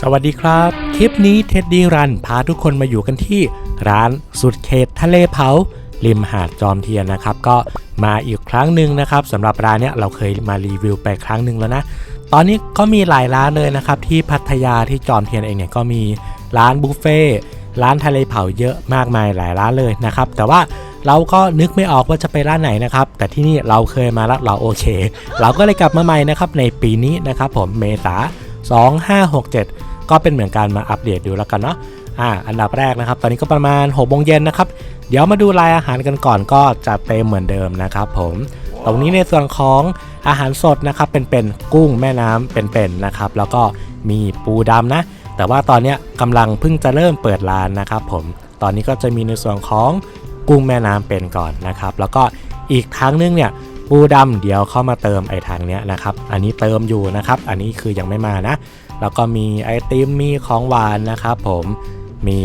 สวัสดีครับ คลิปนี้เท็ดดี้รันพาทุกคนมาอยู่กันที่ร้านสุดเขตทะเลเผาริมหาดจอมเทียนนะครับ ก็มาอีกครั้งหนึ่งนะครับสำหรับร้านเนี้ยเราเคยมารีวิวไปครั้งหนึ่งแล้วนะ ตอนนี้ก็มีหลายร้านเลยนะครับที่พัทยาที่จอมเทียนเองเนี่ยก็มีร้านบุฟเฟ่ร้านทะเลเผาเยอะมากมายหลายร้านเลยนะครับ แต่ว่าเราก็นึกไม่ออกว่าจะไปร้านไหนนะครับ แต่ที่นี่เราเคยมาแล้วเราโอเค เราก็เลยกลับมาใหม่นะครับในปีนี้นะครับผมเมษา 2567 ก็เป็นเหมือนการมาอัปเดตดูแล้วกันเนาะอ่าอันดับแรกนะครับ ตอนนี้ก็ประมาณ6โมงเย็นนะครับ เดี๋ยวมาดูรายอาหารกันก่อนก็จะเต็มเหมือนเดิมนะครับผมตรงนี้ในส่วนของอาหารสดนะครับเป็นเป็นกุ้งแม่น้ำเป็นๆนะครับ แล้วก็มีปูดำนะ แต่ว่าตอนนี้ยกำลังเพิ่งจะเริ่มเปิดร้านนะครับ ผมตอนนี้ก็จะมีในส่วนของกุ้งแม่น้ำเป็นก่อนนะครับ แล้วก็อีกทางนึงเนี่ย ปูดำเดี๋ยวเข้ามาเติมไอ้ทางเนี้ยนะครับ อันนี้เติมอยู่นะครับ อันนี้คือยังไม่มานะ แล้วก็มีไอติมมีของหวานนะครับผมมี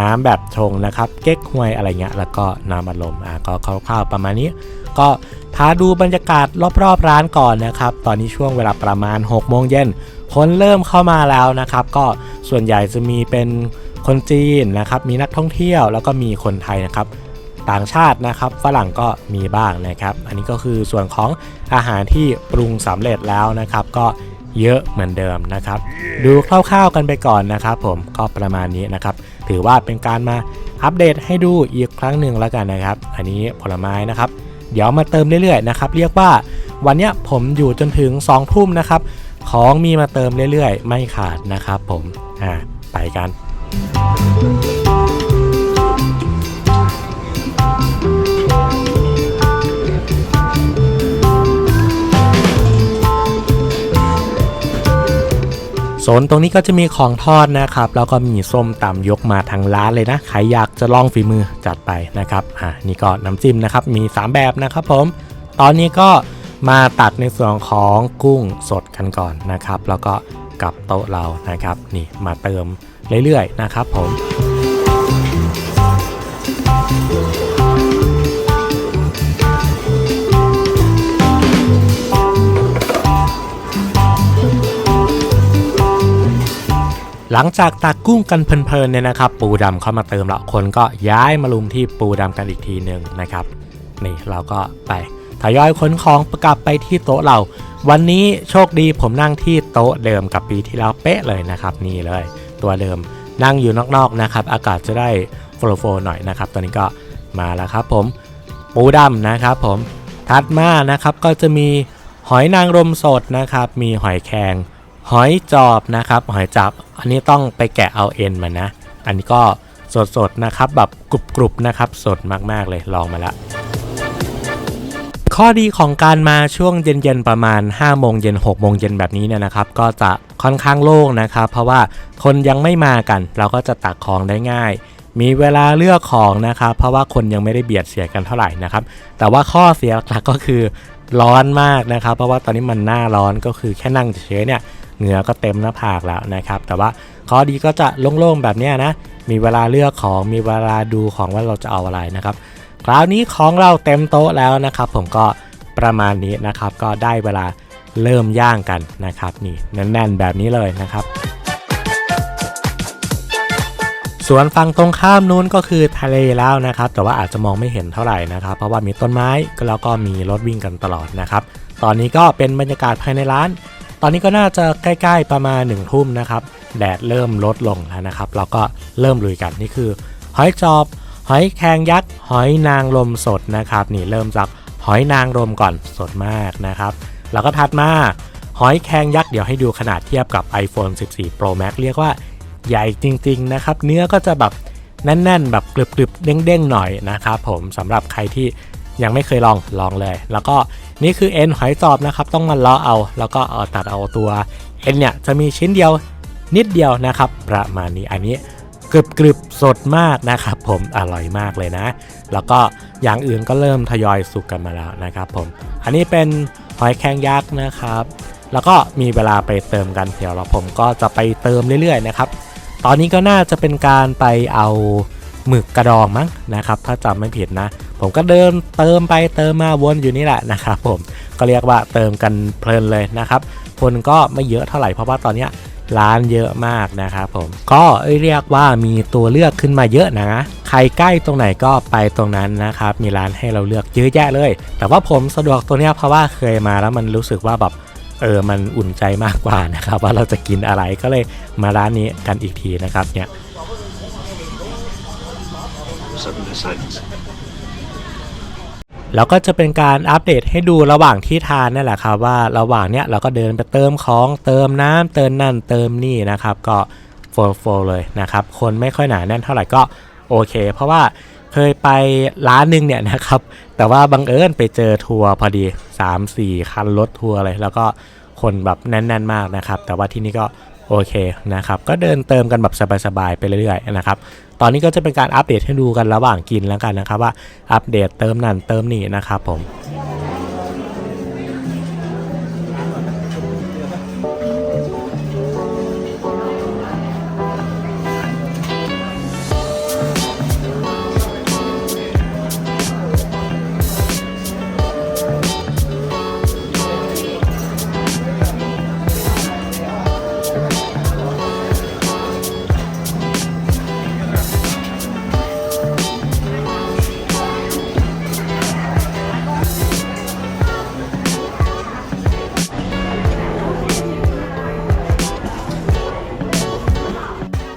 น้ำแบบชงนะครับ เก๊กฮวยอะไรเงี้ยแล้วก็น้ำอัดลมอะก็คร่าวๆประมาณนี้ ก็พาดูบรรยากาศรอบๆร้านก่อนนะครับ ตอนนี้ช่วงเวลาประมาณ6โมงเย็นคนเริ่มเข้ามาแล้วนะครับ ก็ส่วนใหญ่จะมีเป็นคนจีนนะครับ มีนักท่องเที่ยวแล้วก็มีคนไทยนะครับ ต่างชาตินะครับ ฝรั่งก็มีบ้างนะครับ อันนี้ก็คือส่วนของอาหารที่ปรุงสำเร็จแล้วนะครับ ก็เยอะเหมือนเดิมนะครับ ดูคร่าวๆกันไปก่อนนะครับผมก็ประมาณนี้นะครับ ถือว่าเป็นการมาอัปเดตให้ดูอีกครั้งหนึ่งแล้วกันนะครับ อันนี้ผลไม้นะครับ เดี๋ยวมาเติมเรื่อยๆนะครับ เรียกว่าวันนี้ผมอยู่จนถึง2ทุ่มนะครับ ของมีมาเติมเรื่อยๆ ไม่ขาดนะครับผม อ่า ไปกัน โซนตรงนี้ก็จะมีของทอดนะครับ แล้วก็มีส้มตำยกมาทางร้านเลยนะ ใครอยากจะลองฝีมือจัดไปนะครับ อ่า นี่ก็น้ำจิ้มนะครับ มี 3 แบบนะครับผม ตอนนี้ก็มาตัดในส่วนของกุ้งสดกันก่อนนะครับ แล้วก็กลับโต๊ะเรานะครับ นี่มาเติมเรื่อยๆนะครับผม หลังจากตักกุ้งกันเพลินๆเนี่ยนะครับ ปูดำเข้ามาเติมละคนก็ย้ายมาลุมที่ปูดำกันอีกทีหนึ่งนะครับนี่เราก็ไปทยอยขนของกลับไปที่โต๊ะเรา วันนี้โชคดีผมนั่งที่โต๊ะเดิมกับปีที่แล้วเป๊ะเลยนะครับนี่เลย ตัวเดิมนั่งอยู่นอกๆนะครับ อากาศจะได้โฟลโฟหน่อยนะครับตอนนี้ก็มาแล้วครับผมปูดำนะครับผมถัดมานะครับก็จะมีหอยนางรมสดนะครับ มีหอยแครง หอยจอบนะครับ หอยจับ อันนี้ต้องไปแกะเอาเอ็นมานะ อันนี้ก็สดๆนะครับ แบบกรุบๆนะครับ สดมากๆเลยลองมาล้วข้อดีของการมาช่วงเย็นๆประมาณ 5 โมงเย็น 6 โมงเย็นแบบนี้เนี่ยนะครับ ก็จะค่อนข้างโล่งนะครับ เพราะว่าคนยังไม่มากัน เราก็จะตักของได้ง่าย มีเวลาเลือกของนะครับ เพราะว่าคนยังไม่ได้เบียดเสียกันเท่าไหร่นะครับ แต่ว่าข้อเสียหลักก็คือร้อนมากนะครับ เพราะว่าตอนนี้มันหน้าร้อนก็คือแค่นั่งเฉยเนี่ย เหงื่อก็เต็มหน้าผากแล้วนะครับ แต่ว่าข้อดีก็จะโล่งๆแบบนี้นะ มีเวลาเลือกของมีเวลาดูของว่าเราจะเอาอะไรนะครับ คราวนี้ของเราเต็มโต๊ะแล้วนะครับ ผมก็ประมาณนี้นะครับ ก็ได้เวลาเริ่มย่างกันนะครับ นี่แน่นๆแบบนี้เลยนะครับส่วนฝั่งตรงข้ามนู้นก็คือทะเลแล้วนะครับ แต่ว่าอาจจะมองไม่เห็นเท่าไหร่นะครับ เพราะว่ามีต้นไม้แล้วก็มีรถวิ่งกันตลอดนะครับ ตอนนี้ก็เป็นบรรยากาศภายในร้าน ตอนนี้ก็น่าจะใกล้ๆประมาณ1นึ่ทุ่มนะครับ แดดเริ่มลดลงแล้วนะครับ เราก็เริ่มลุยกันนี่คือ หอยจอบ หอยแครงยักษ์ หอยนางรมสดนะครับ นี่เริ่มจากหอยนางรมก่อนสดมากนะครับ แล้วก็ถัดมาหอยแครงยักษ์เดี๋ยวให้ดูขนาดเทียบกับ iPhone 14 Pro Max เรียกว่าใหญ่จริงๆนะครับ เนื้อก็จะแบบแน่นๆ แบบกรึบๆเด้งๆหน่อยนะครับผมสำหรับใครที่ ยังไม่เคยลองลองเลย แล้วก็นี่คือเอ็นหอยจอบนะครับ ต้องมาลาะเอา แล้วก็เอาตัดเอาตัวเอ็นเนี่ยจะมีชิ้นเดียวนิดเดียวนะครับ ประมาณนี้อันนี้กรึบกรึบสดมากนะครับผมอร่อยมากเลยนะ แล้วก็อย่างอื่นก็เริ่มทยอยสุกกันมาแล้วนะครับผมอันนี้เป็นหอยแครงยักษ์นะครับ แล้วก็มีเวลาไปเติมกันเดี๋ยวเราผมก็จะไปเติมเรื่อยๆนะครับตอนนี้ก็น่าจะเป็นการไปเอาหมึกกระดองมั้งนะครับ ถ้าจำไม่ผิดนะ ผมก็เดินเติมไปเติมมาวนอยู่นี่แหละนะครับผมก็เรียกว่าเติมกันเพลินเลยนะครับคนก็ไม่เยอะเท่าไหร่เพราะว่าตอนนี้ร้านเยอะมากนะครับผมก็เรียกว่ามีตัวเลือกขึ้นมาเยอะนะ ใครใกล้ตรงไหนก็ไปตรงนั้นนะครับ มีร้านให้เราเลือกเยอะแยะเลย แต่ว่าผมสะดวกตัวเนี้ยเพราะว่าเคยมาแล้วมันรู้สึกว่าแบบเออมันอุ่นใจมากกว่านะครับ ว่าเราจะกินอะไรก็เลยมาร้านนี้กันอีกทีนะครับเนี่ย แล้วก็จะเป็นการอัปเดตให้ดูระหว่างที่ทานนั่นแหละครับว่าระหว่างเนี้ยเราก็เดินไปเติมของเติมน้ำเติมนั่นเติมนี่นะครับก็โฟล์โฟลเลยนะครับคนไม่ค่อยหนาแน่นเท่าไหร่ก็โอเค เพราะว่าเคยไปร้านหนึงเนี่ยนะครับแต่ว่าบังเอิญไปเจอทัวร์พอดี 3-4 คันรถทัวร์เลยแล้วก็คนแบบแน่น ๆ มากนะครับ แต่ว่าที่นี่ก็ โอเคนะครับ ก็เดินเติมกันแบบสบายๆไปเรื่อยๆนะครับ ตอนนี้ก็จะเป็นการอัปเดตให้ดูกันระหว่างกินแล้วกันนะครับว่าอัปเดตเติมนั่นเติมนี่นะครับผม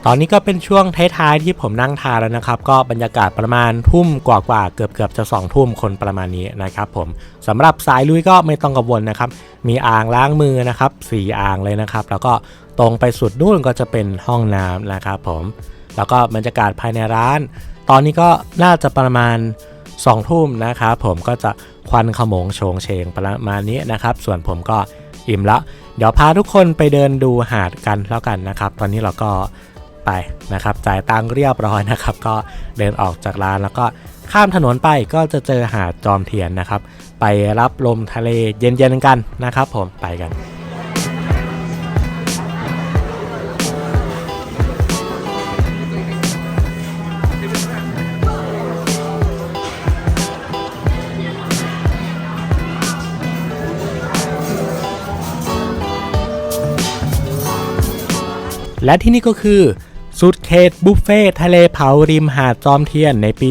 ตอนนี้ก็เป็นช่วงท้ายๆที่ผมนั่งทานแล้วนะครับ ก็บรรยากาศประมาณทุ่มกว่าๆเกือบๆจะ2องทุ่มคนประมาณนี้นะครับผมสำหรับสายลุยก็ไม่ต้องกังวลนะครับ มีอ่างล้างมือนะครับสี่อ่างเลยนะครับ แล้วก็ตรงไปสุดนู่นก็จะเป็นห้องน้ำนะครับผมแล้วก็บรรยากาศภายในร้าน ตอนนี้ก็น่าจะประมาณ2ทุ่มนะครับผมก็จะควันขโมงโชงเชงประมาณนี้นะครับ ส่วนผมก็อิ่มละ เดี๋ยวพาทุกคนไปเดินดูหาดกันแล้วกันนะครับ ตอนนี้เราก็ ไปนะครับ จ่ายตังค์เรียบร้อยนะครับ ก็เดินออกจากร้านแล้วก็ข้ามถนนไปก็จะเจอหาดจอมเทียนนะครับ ไปรับลมทะเลเย็นๆกันนะครับผมไปกันและที่นี่ก็คือ สุดเขตบุฟเฟ่ทะเลเผาริมหาดจอมเทียนในปี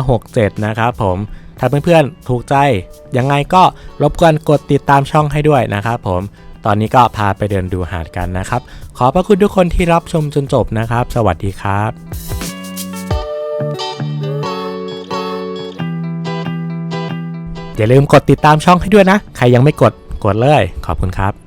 2567 นะครับผมถ้าเพื่อนๆถูกใจยังไงก็รบกวนกดติดตามช่องให้ด้วยนะครับผมตอนนี้ก็พาไปเดินดูหาดกันนะครับ ขอบพระคุณทุกคนที่รับชมจนจบนะครับ สวัสดีครับอย่าลืมกดติดตามช่องให้ด้วยนะ ใครยังไม่กดกดเลย ขอบคุณครับ